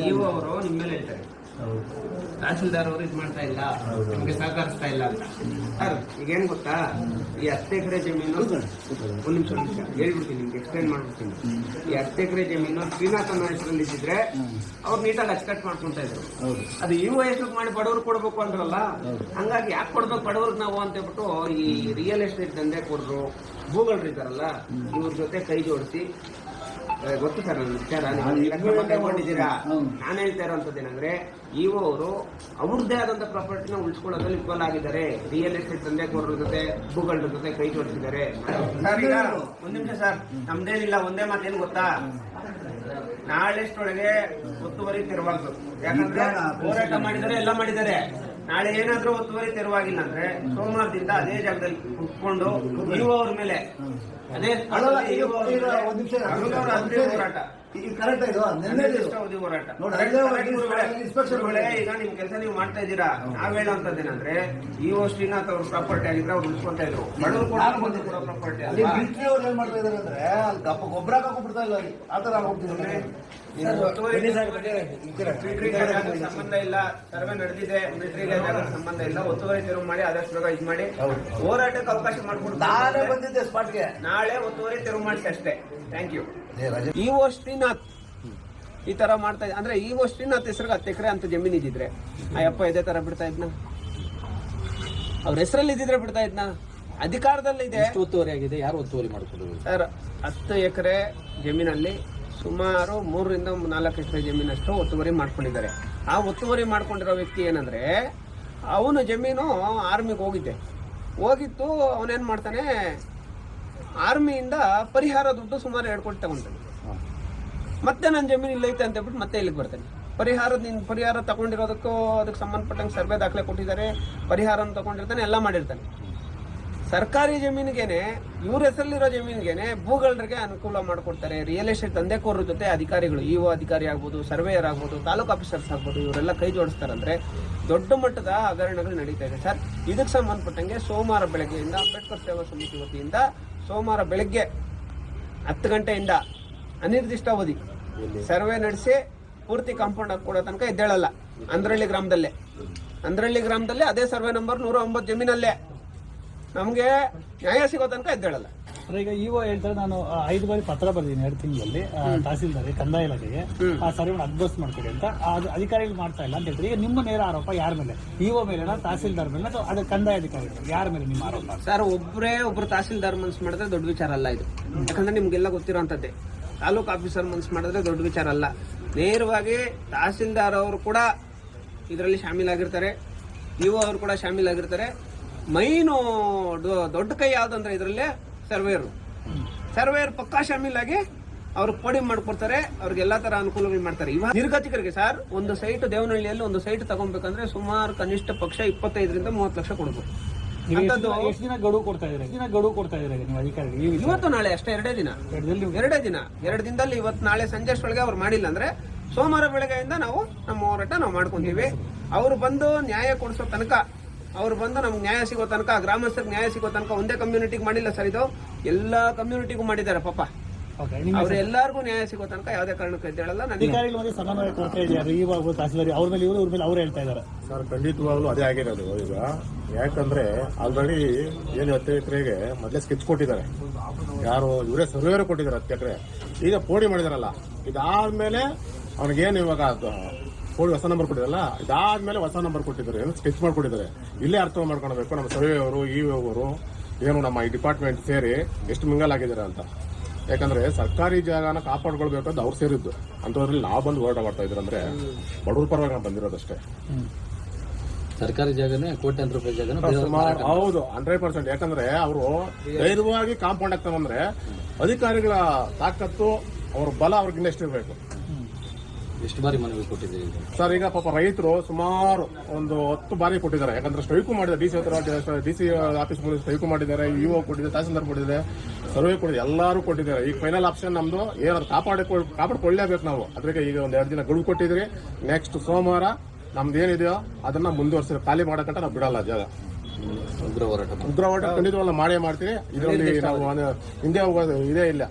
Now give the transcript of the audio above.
ನೀವು ಅವರು ನಿಮ್ಮ ಮೇಲೆ ಹೇಳ್ತಾರೆ ತಹಸೀಲ್ದಾರ್ ಅವರು ಇದು ಮಾಡ್ತಾ ಇಲ್ಲ. ನಿಮ್ಗೆ ಸಹಕರಿಸ್ತಾ ಇಲ್ಲ ಅಂತ. ಸರ್ ಈಗ ಏನ್ ಗೊತ್ತಾ? ಈ ಹತ್ತು ಎಕರೆ ಜಮೀನು ಒಂದು ನಿಮಿಷ ನಿಮಿಷ. ಹೇಳ್ಬಿಡ್ತೀನಿ ನಿಮ್ಗೆ ಎಕ್ಸ್ಪ್ಲೈನ್ ಮಾಡ್ಬಿಡ್ತೀನಿ. ಈ ಹತ್ತು ಎಕರೆ ಜಮೀನು ಶ್ರೀನಾಥ್ ಅನ್ನೋ ಹೆಸರಲ್ಲಿ ಇದ್ದಿದ್ರೆ. ಅವ್ರು ನೀಟಾಗಿ ಅಚ್ಚುಕಟ್ಟು ಮಾಡ್ಕೊಂತ ಇದ್ರು. ಅದು ಇವು ಹೆಸರು ಮಾಡಿ ಬಡವ್ರು ಕೊಡ್ಬೇಕು ಅಂದ್ರಲ್ಲ ಹಾಗಾಗಿ ಯಾಕೆ ಕೊಡ್ಬೇಕು ಬಡವ್ರಿಗೆ ನಾವು ಅಂತ ಹೇಳ್ಬಿಟ್ಟು ಈ ರಿಯಲ್ ಎಸ್ಟೇಟ್ ದಂಧೆ ಕೊಡ್ರು. ಭೂಗಳ್ರು ಇದ್ದಾರಲ್ಲ ಇವ್ರ ಜೊತೆ ಕೈ ಜೋಡಿಸಿ ಗೊತ್ತು ಸರ್ ನನ್ನ ವಿಚಾರ. ನೀವು ನಾನು ತಗೊಂಡಿದ್ದೀರಾ ನಾನು ಹೇಳ್ತಾ ಇರೋಂಥದ್ದು ಏನಂದ್ರೆ ಇವು ಅವರು ಅವ್ರದ್ದೇ ಆದಂತ ಪ್ರಾಪರ್ಟಿನ ಉಳಿಸ್ಕೊಳ್ಳೋದ್ರಲ್ಲಿ ವಿಫಲ ಆಗಿದ್ದಾರೆ. ರಿಯಲ್ ಎಸ್ಟೇಟ್ ತಂದೆ ಕೊಡ್ರ ಜೊತೆ ಭೂಗಳ ಜೊತೆ ಕೈ ಜೋಡಿಸಿದ್ದಾರೆ. ಒಂದ್ ನಿಮಿಷ ಸರ್. ನಮ್ದೇನಿಲ್ಲ ಒಂದೇ ಮಾತೇನು ಗೊತ್ತಾ? ನಾಳೆಷ್ಟೊಳಗೆ ಒತ್ತುವರಿ ತೆರವಾಗ್ದು ಯಾಕಂದ್ರೆ ಹೋರಾಟ ಮಾಡಿದರೆ ಎಲ್ಲ ಮಾಡಿದ್ದಾರೆ. ನಾಳೆ ಏನಾದ್ರೂ ಒತ್ತುವರಿ ತೆರವಾಗಿಲ್ಲ ಅಂದ್ರೆ ಸೋಮವಾರದಿಂದ ಅದೇ ಜಾಗದಲ್ಲಿ ಕುತ್ಕೊಂಡು ನೀವು ಅವ್ರ ಮೇಲೆ ಅದೇ ಹೋರಾಟ. ಈಗ ಕರೆಕ್ಟ್ ಇದು ನೆನ್ನೆ ಹೋರಾಟ. ನೋಡಿ, ಮಾಡಿ. ಈಗ ನಿಮ್ ಕೆಲಸ ನೀವು ಮಾಡ್ತಾ ಇದ್ದೀರಾ? ನಾವ್ ಹೇಳೋಂಥದ್ದೇನಂದ್ರೆ ಈ ಶ್ರೀನಾಥ್ ಅವ್ರ ಪ್ರಾಪರ್ಟಿ ಆಗಿದ್ರೆ ಅವ್ರು ಉಳಿಸ್ಕೊಂತ ಇದ್ರು. ಬಡವರು ಕೂಡ ಪ್ರಾಪರ್ಟಿ ಅಲ್ಲಿ ಮಿಲಿಟರಿ ಅವ್ರು ಏನ್ ಮಾಡ್ತಾ ಇದಾರೆ ಅಂದ್ರೆ ಅಲ್ಲಿ ಗಪ್ಪ ಗೊಬ್ಬರ ಬಿಡ್ತಾ ಇಲ್ಲ ಅಲ್ಲಿ. ಆ ತರ ಹೋಗ್ತಿದ್ದಾರೆ ಸರ್, ಒತ್ತುವರಿ ಸಂಬಂಧ ಇಲ್ಲ. ಸರ್ವೆ ನಡೆದಿದೆ. ಮಿಲಿಟರಿಗೆ ಸಂಬಂಧ ಇಲ್ಲ. ಒತ್ತುವರಿ ತೆರವು ಮಾಡಿ ಆದಷ್ಟು ಬೇಗ ಇದು ಮಾಡಿ. ಹೋರಾಟಕ್ಕೆ ಅವಕಾಶ ಮಾಡ್ಕೊಡ್ತಾರೆ ಬಂದಿದ್ದೆ ಸ್ಪಾಟ್ಗೆ ನಾಳೆ ಒತ್ತುವರಿ ತೆರವು ಮಾಡಿಸಿ ಅಷ್ಟೇ. ಥ್ಯಾಂಕ್ ಯು ಈ ಈ ಶ್ರೀನಾಥ್ ಈ ತರ ಮಾಡ್ತಾ ಇದ್ದ ಅಂದ್ರೆ ಈಗ ಶ್ರೀನಾಥ್ ಹೆಸರಿಗೆ ಹತ್ತು ಎಕರೆ ಅಂತ ಜಮೀನ್ ಇದ್ದಿದ್ರೆ. ಆ ಅಪ್ಪ ಇದೇ ತರ ಬಿಡ್ತಾ ಇದ್ನ? ಅವ್ರ ಹೆಸರಲ್ಲಿ ಇದ್ದಿದ್ರೆ ಬಿಡ್ತಾ ಇದ್ನ? ಅಧಿಕಾರದಲ್ಲಿ ಇದೆ. ಒತ್ತುವರಿ ಆಗಿದೆ. ಯಾರು ಒತ್ತುವರಿ ಮಾಡ್ಕೊಡೋದು ಸರ್ ಹತ್ತು ಎಕರೆ ಜಮೀನಲ್ಲಿ ಸುಮಾರು ಮೂರರಿಂದ ನಾಲ್ಕು ಎಕರೆ ಜಮೀನಷ್ಟು ಒತ್ತುವರಿ ಮಾಡ್ಕೊಂಡಿದ್ದಾರೆ. ಆ ಒತ್ತುವರಿ ಮಾಡ್ಕೊಂಡಿರೋ ವ್ಯಕ್ತಿ ಏನಂದ್ರೆ ಅವನು ಜಮೀನು ಆರ್ಮಿಗೆ ಹೋಗಿದ್ದೆ. ಹೋಗಿತ್ತು ಅವನೇನ್ ಮಾಡ್ತಾನೆ ಆರ್ಮಿಯಿಂದ ಪರಿಹಾರ ದುಡ್ಡು ಸುಮಾರು ಎರಡು ಕೋಟಿ ತಗೊಂತಾನೆ ಮತ್ತೆ ನನ್ನ ಜಮೀನು ಇಲ್ಲ ಐತೆ ಅಂತ ಹೇಳ್ಬಿಟ್ಟು ಮತ್ತೆ ಇಲ್ಲಿಗೆ ಬರ್ತಾನೆ. ಪರಿಹಾರದ ನಿನ್ನ ಪರಿಹಾರ ತಗೊಂಡಿರೋದಕ್ಕೂ ಅದಕ್ಕೆ ಸಂಬಂಧಪಟ್ಟಂಗೆ ಸರ್ವೆ ದಾಖಲೆ ಕೊಟ್ಟಿದ್ದಾರೆ. ಪರಿಹಾರನ ತಗೊಂಡಿರ್ತಾನೆ, ಎಲ್ಲ ಮಾಡಿರ್ತಾನೆ. ಸರ್ಕಾರಿ ಜಮೀನಿಗೇನೆ, ಇವ್ರ ಹೆಸರಲ್ಲಿರೋ ಜಮೀನಿಗೇನೆ ಭೂಗಳರಿಗೆ ಅನುಕೂಲ ಮಾಡಿಕೊಡ್ತಾರೆ. ರಿಯಲ್ ಎಸ್ಟೇಟ್ ದಂಧೆಕೋರರ ಜೊತೆ ಅಧಿಕಾರಿಗಳು ಇಒ ಅಧಿಕಾರಿ ಆಗ್ಬೋದು ಸರ್ವೇಯರ್ ಆಗ್ಬೋದು, ತಾಲೂಕು ಆಫೀಸರ್ಸ್ ಆಗ್ಬೋದು, ಇವರೆಲ್ಲ ಕೈ ಜೋಡಿಸ್ತಾರಂದ್ರೆ ದೊಡ್ಡ ಮಟ್ಟದ ಹಗರಣಗಳು ನಡೀತಾ ಇದೆ. ಸರ್, ಇದಕ್ಕೆ ಸಂಬಂಧಪಟ್ಟಂಗೆ ಸೋಮವಾರ ಬೆಳಗ್ಗೆಯಿಂದ ಅಂಬೇಡ್ಕರ್ ಸೇವಾ ಸಮಿತಿ ವತಿಯಿಂದ ಸೋಮವಾರ ಬೆಳಗ್ಗೆ ಹತ್ತು ಗಂಟೆಯಿಂದ ಅನಿರ್ದಿಷ್ಟ ಅವಧಿ ಸರ್ವೆ ನಡೆಸಿ ಪೂರ್ತಿ ಕಾಂಪೌಂಡ್ ಹಾಕೊಡೋ ತನಕ ಇದ್ದೇಳಲ್ಲ. ಅಂದ್ರಳ್ಳಿ ಗ್ರಾಮದಲ್ಲೇ. ಅಂದ್ರಳ್ಳಿ ಗ್ರಾಮದಲ್ಲಿ ಅದೇ ಸರ್ವೆ ನಂಬರ್ ನೂರ ಒಂಬತ್ತು ಜಮೀನಲ್ಲೇ. ನಮಗೆ ನ್ಯಾಯ ಸಿಗೋ ತನಕ ಎದ್ದೇಳಲ್ಲ ಅಂದ್ರೆ ಈಗ ಇಒ ಹೇಳ್ತಾರೆ ನಾನು ಐದು ಬಾರಿ ಪತ್ರ ಬರೆದಿದ್ದೀನಿ ಎರಡು ತಿಂಗಳಲ್ಲಿ ತಹಸೀಲ್ದಾರಿ ಕಂದಾಯ ಇಲಾಖೆಗೆ. ಆ ಸರ್ವೆ ಅಡ್ಜಸ್ಟ್ ಮಾಡ್ಕೊಡಿ ಅಂತ ಆ, ಅದು ಅಧಿಕಾರಿಗಳು ಮಾಡ್ತಾ ಇಲ್ಲ ಅಂತ ಹೇಳ್ತಾರೆ. ಈಗ ನಿಮ್ಮ ನೇರ ಆರೋಪ ಯಾರ ಮೇಲೆ? ಇಒ ಮೇಲೆ ತಹಸೀಲ್ದಾರ್ ಮೇಲೆ ಅಥವಾ ಅದು ಕಂದಾಯ ಅಧಿಕಾರಿಗಳು ಯಾರ ಮೇಲೆ ನಿಮ್ಮ ಆರೋಪ? ಸರ್ ಒಬ್ಬರೇ ಒಬ್ರು ತಹಸೀಲ್ದಾರ್ ಮನ್ಸು ಮಾಡಿದ್ರೆ ದೊಡ್ಡ ವಿಚಾರ ಅಲ್ಲ ಇದು. ಯಾಕಂದ್ರೆ ನಿಮ್ಗೆಲ್ಲ ಗೊತ್ತಿರೋಂಥದ್ದೇ. ತಾಲೂಕು ಆಫೀಸರ್ ಮನ್ಸು ಮಾಡಿದ್ರೆ ದೊಡ್ಡ ವಿಚಾರ ಅಲ್ಲ. ನೇರವಾಗಿ ತಹಸೀಲ್ದಾರ್ ಅವರು ಕೂಡ ಇದರಲ್ಲಿ ಶಾಮೀಲಾಗಿರ್ತಾರೆ. ಇವು ಅವರು ಕೂಡ ಶಾಮೀಲಾಗಿರ್ತಾರೆ. ಮೈನು ದೊಡ್ಡ ಕೈ ಯಾವ್ದಂದ್ರೆ ಇದರಲ್ಲೇ ಸರ್ವೇಯರು. ಸರ್ವೇರ್ ಪಕ್ಕಾ ಶಾಮೀಲಾಗಿ ಅವ್ರು ಪೋಡಿ ಮಾಡ್ಕೊಡ್ತಾರೆ. ಅವ್ರಿಗೆ ಎಲ್ಲಾ ತರ ಅನುಕೂಲಗಳು ಮಾಡ್ತಾರೆ. ಇವಾಗ ನಿರ್ಗತಿಕರಿಗೆ ಸರ್, ಒಂದು ಸೈಟ್ ದೇವನಹಳ್ಳಿಯಲ್ಲಿ ಒಂದು ಸೈಟ್ ತಗೊಬೇಕಂದ್ರೆ ಸುಮಾರು ಕನಿಷ್ಠ ಪಕ್ಷ ಇಪ್ಪತ್ತೈದರಿಂದ ಮೂವತ್ತು ಲಕ್ಷ ಕೊಡ್ಬೇಕು ನೀವು ಎಷ್ಟು ದಿನ- ಗಡುವು ಕೊಡ್ತಾ ಇದ್ರೆ ದಿನ ಗಡುವು ಕೊಡ್ತಾ ಇದ್ರೆ ನೀವು ಅಧಿಕಾರಿಗಳು ಈ ಇವತ್ತು ನಾಳೆ ಅಷ್ಟೇ ಎರಡೇ ದಿನ. ಎರಡೇ ದಿನ. ಎರಡು ದಿನದಲ್ಲಿ ಇವತ್ತು ನಾಳೆ ಸಂಜೆ ಅಷ್ಟೊಳಗೆ ಅವ್ರು ಮಾಡಿಲ್ಲ ಅಂದ್ರೆ ಸೋಮವಾರ ಬೆಳಗ್ಗೆಯಿಂದ ನಾವು ನಮ್ಮ ಹೋರಾಟ ನಾವು ಮಾಡ್ಕೊಂತೀವಿ. ಅವ್ರು ಬಂದು ನ್ಯಾಯ ಕೊಡಿಸೋ ತನಕ ಅವ್ರು ಬಂದು ನಮ್ಗೆ ನ್ಯಾಯ ಸಿಗೋ ತನಕ ಗ್ರಾಮಸ್ಥರಿಗೆ ನ್ಯಾಯ ಸಿಗೋ ತನಕ ಒಂದೇ ಕಮ್ಯುನಿಟಿಗೆ ಮಾಡಿಲ್ಲ ಸರ್ ಇದು. ಎಲ್ಲ ಕಮ್ಯುನಿಟಿಗೂ ಮಾಡಿದ್ದಾರೆ ಪಾಪ. ಓಕೆ ನಿಮ್ಮ ಅವ್ರು ಎಲ್ಲಾರ್ಗೂ ನ್ಯಾಯ ಸಿಗೋ ತನಕ ಯಾವುದೇ ಕಾರಣಕ್ಕೂ ಎದ್ದೇಳಲ್ಲ ನನಗೆ ಅಧಿಕಾರಿಗಳ ಮಧ್ಯೆ ಸಮನ್ವಯ ಕೊರತೆ ಇದೆಯಾ ಇವಾಗ ತಹಸೀಲ್ದಾರಿ ಅವ್ರ ಮೇಲೆ ಇವರು ಇವ್ರ ಮೇಲೆ ಅವ್ರು ಹೇಳ್ತಾ ಇದ್ದಾರೆ. ಸರ್ ಖಂಡಿತವಾಗ್ಲೂ ಅದೇ ಆಗಿರೋದು ಈಗ. ಯಾಕಂದ್ರೆ ಆಲ್ರೆಡಿ ಏನು ಹತ್ತು ಎಕರೆಗೆ ಮೊದಲೇ ಸ್ಕೆಚ್ ಕೊಟ್ಟಿದ್ದಾರೆ. ಯಾರು ಇವರೇ ಸರ್ವೇರು ಕೊಟ್ಟಿದ್ದಾರೆ ಹತ್ತು ಎಕರೆ. ಈಗ ಪೋಡಿ ಮಾಡಿದಾರಲ್ಲ ಇದಾದ್ಮೇಲೆ ಅವ್ನಿಗೇನು ಇವಾಗ ಪೋಡಿ ಹೊಸ ನಂಬರ್ ಕೊಟ್ಟಿರಲ್ಲ ಇದಾದ್ಮೇಲೆ ಹೊಸ ನಂಬರ್ ಕೊಟ್ಟಿದ್ದಾರೆ. ಏನು ಸ್ಕೆಚ್ ಮಾಡ್ಕೊಟ್ಟಿದ್ದಾರೆ. ಇಲ್ಲೇ ಅರ್ಥ ಮಾಡ್ಕೊಳ್ಬೇಕು ನಮ್ಮ ಸರ್ವೆ ಅವರು ಇ ಅವರು ಏನು ನಮ್ಮ ಈ ಡಿಪಾರ್ಟ್ಮೆಂಟ್ ಸೇರಿ ಎಷ್ಟು ಮಿಂಗಲ್ ಆಗಿದ್ದಾರೆ ಅಂತ. ಯಾಕಂದ್ರೆ ಸರ್ಕಾರಿ ಜಾಗನ ಕಾಪಾಡ್ಕೊಳ್ಬೇಕು ಅಂತ ಅವ್ರು ಸೇರಿದ್ದು. ಅಂಥದ್ರಲ್ಲಿ ನಾವು ಬಂದು ಹೋರಾಟ ಮಾಡ್ತಾ ಇದ್ರಂದ್ರೆ ಬಡವ್ರ ಪರವಾಗಿ ನಾವು ಬಂದಿರೋದಷ್ಟೇ. ಸರ್ಕಾರಿ ಜಾಗನೇ ಕೋಟ್ಯಾಂತರ ರೂಪಾಯಿ ಜಾಗನ ಸುಮಾರು ಹೌದು ಹಂಡ್ರೆಡ್ ಪರ್ಸೆಂಟ್ ಯಾಕಂದ್ರೆ ಅವರು ಧೈರ್ಯವಾಗಿ ಕಾಂಪೌಂಡ್ ಆಗ್ತಾವಂದ್ರೆ ಅಧಿಕಾರಿಗಳ ತಾಕತ್ತು ಅವ್ರ ಬಲ ಅವ್ರಿಗೆ ಎಷ್ಟಿರ್ಬೇಕು ಎಷ್ಟು ಬಾರಿ ಮನವಿ ಕೊಟ್ಟಿದ್ದೀರಿ ಸರ್ ಈಗ ಪಾಪ ರೈತರು ಸುಮಾರು ಒಂದು ಹತ್ತು ಬಾರಿ ಕೊಟ್ಟಿದ್ದಾರೆ. ಯಾಕಂದ್ರೆ ಸ್ಟ್ರೈಕು ಮಾಡಿದ್ದಾರೆ. ಡಿ ಸಿ ಹತ್ರ ಡಿ ಸಿ ಆಫೀಸ್ ಮುಂದೆ ಸ್ಟ್ರೈಕು ಮಾಡಿದ್ದಾರೆ. ವಿ ಓ ಕೊಟ್ಟಿದೆ ತಹಸೀಲ್ದಾರ್ ಕೊಟ್ಟಿದೆ ಸರ್ವೆ ಕೊಟ್ಟಿದ್ದಾರೆ ಎಲ್ಲರೂ ಕೊಟ್ಟಿದ್ದಾರೆ. ಈಗ ಫೈನಲ್ ಆಪ್ಷನ್ ನಮ್ದು ಏನಾದ್ರು ಕಾಪಾಡಿ ಕಾಪಾಡಿಕೊಳ್ಳೇಬೇಕು ನಾವು. ಅದಕ್ಕೆ ಈಗ ಒಂದು ಎರಡು ದಿನ ಗಡುವು ಕೊಟ್ಟಿದ್ರಿ ನೆಕ್ಸ್ಟ್ ಸೋಮವಾರ ನಮ್ದು ಏನಿದೆಯೋ ಅದನ್ನ ಮುಂದುವರ್ಸಿ ಖಾಲಿ ಮಾಡಕಂತ ನಾವು ಬಿಡಲ್ಲ ಜಾಗ. ಉಗ್ರ ಹೋರಾಟ ಉಗ್ರ ಹೋರಾಟ ಖಂಡಿತವಲ್ಲ ಮಾಡೇ ಮಾಡ್ತೀವಿ. ಇದರಲ್ಲಿ ನಾವು ಹಿಂದೆ ಹೋಗೋದು ಇದೇ ಇಲ್ಲ.